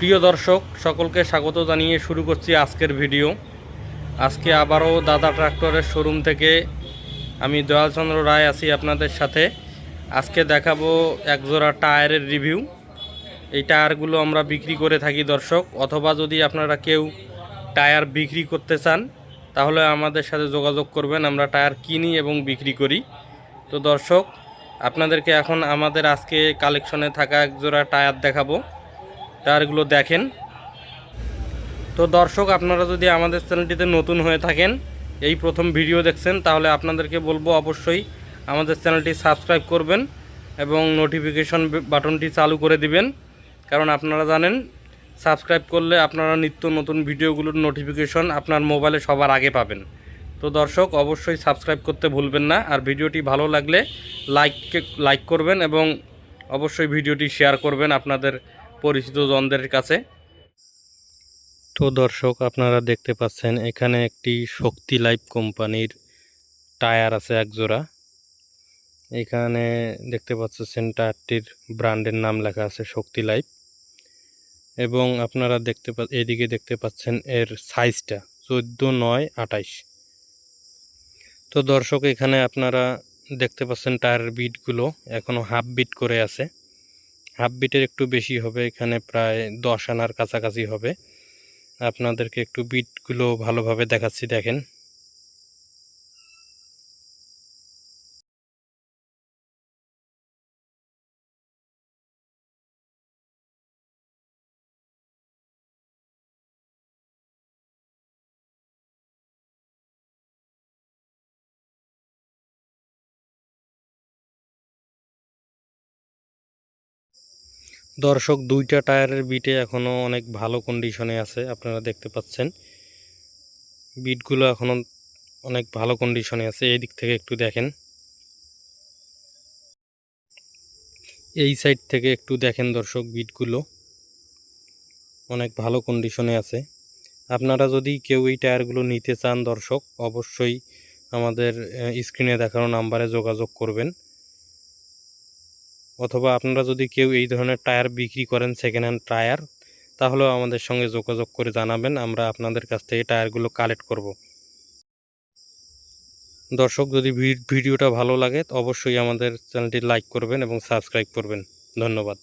প্রিয় দর্শক, সকলকে স্বাগত জানিয়ে শুরু করছি আজকের ভিডিও। আজকে আবারও দাদা ট্রাক্টরের শোরুম থেকে আমি দয়ালচন্দ্র রায় আছি আপনাদের সাথে। আজকে দেখাবো একজোড়া টায়ারের রিভিউ। এই টায়ারগুলো আমরা বিক্রি করে থাকি দর্শক, অথবা যদি আপনারা কেউ টায়ার বিক্রি করতে চান, তাহলে আমাদের সাথে যোগাযোগ করবেন, আমরা টায়ার কিনি এবং বিক্রি করি। তো দর্শক, আপনাদেরকে এখন আমাদের আজকে কালেকশনে থাকা একজোড়া টায়ার দেখাবো। টায়ারগুলো দেখেন। তো দর্শক, আপনারা যদি আমাদের চ্যানেলটিতে নতুন হয়ে থাকেন, এই প্রথম ভিডিও দেখছেন, তাহলে আপনাদেরকে বলব অবশ্যই আমাদের চ্যানেলটি সাবস্ক্রাইব করবেন এবং নোটিফিকেশন বাটনটি চালু করে দিবেন। কারণ আপনারা জানেন, সাবস্ক্রাইব করলে আপনারা নিত্য নতুন ভিডিওগুলোর নোটিফিকেশন আপনার মোবাইলে সবার আগে পাবেন। তো দর্শক, অবশ্যই সাবস্ক্রাইব করতে ভুলবেন না, আর ভিডিওটি ভালো লাগলে লাইক লাইক করবেন এবং অবশ্যই ভিডিওটি শেয়ার করবেন আপনাদের পরিচিত জনদের কাছে। তো দর্শক, আপনারা দেখতে পাচ্ছেন, এখানে একটি শক্তি লাইফ কোম্পানির টায়ার আছে একজোড়া। এখানে দেখতে পাচ্ছেন, টায়ারটির ব্র্যান্ডের নাম লেখা আছে শক্তি লাইফ। এবং আপনারা দেখতে পা এদিকে দেখতে পাচ্ছেন, এর সাইজটা চোদ্দ, নয়, আঠাইশ। তো দর্শক, এখানে আপনারা দেখতে পাচ্ছেন, টায়ারের বিটগুলো এখনও হাফ বিট করে আছে। হাফ বিটের একটু বেশি হবে, এখানে প্রায় দশ আনার কাছাকাছি হবে। আপনাদেরকে একটু বিটগুলো ভালোভাবে দেখাচ্ছি, দেখেন। দর্শক, দুইটা টায়ারের বিটে এখনও অনেক ভালো কন্ডিশনে আছে, আপনারা দেখতে পাচ্ছেন। বিটগুলো এখনও অনেক ভালো কন্ডিশনে আছে, এই দিক থেকে একটু দেখেন। এই সাইড থেকে একটু দেখেন দর্শক, বিটগুলো অনেক ভালো কন্ডিশনে আছে। আপনারা যদি কেউ এই টায়ারগুলো নিতে চান দর্শক, অবশ্যই আমাদের স্ক্রিনে দেখানো নাম্বারে যোগাযোগ করবেন। অথবা আপনারা যদি কেউ এই ধরনের টায়ার বিক্রি করেন সেকেন্ড হ্যান্ড টায়ার, তাহলেও আমাদের সঙ্গে যোগাযোগ করে জানাবেন, আমরা আপনাদের কাছ থেকে টায়ারগুলো কালেক্ট করব। দর্শক, যদি ভিডিওটা ভালো লাগে, অবশ্যই আমাদের চ্যানেলটি লাইক করবেন এবং সাবস্ক্রাইব করবেন। ধন্যবাদ।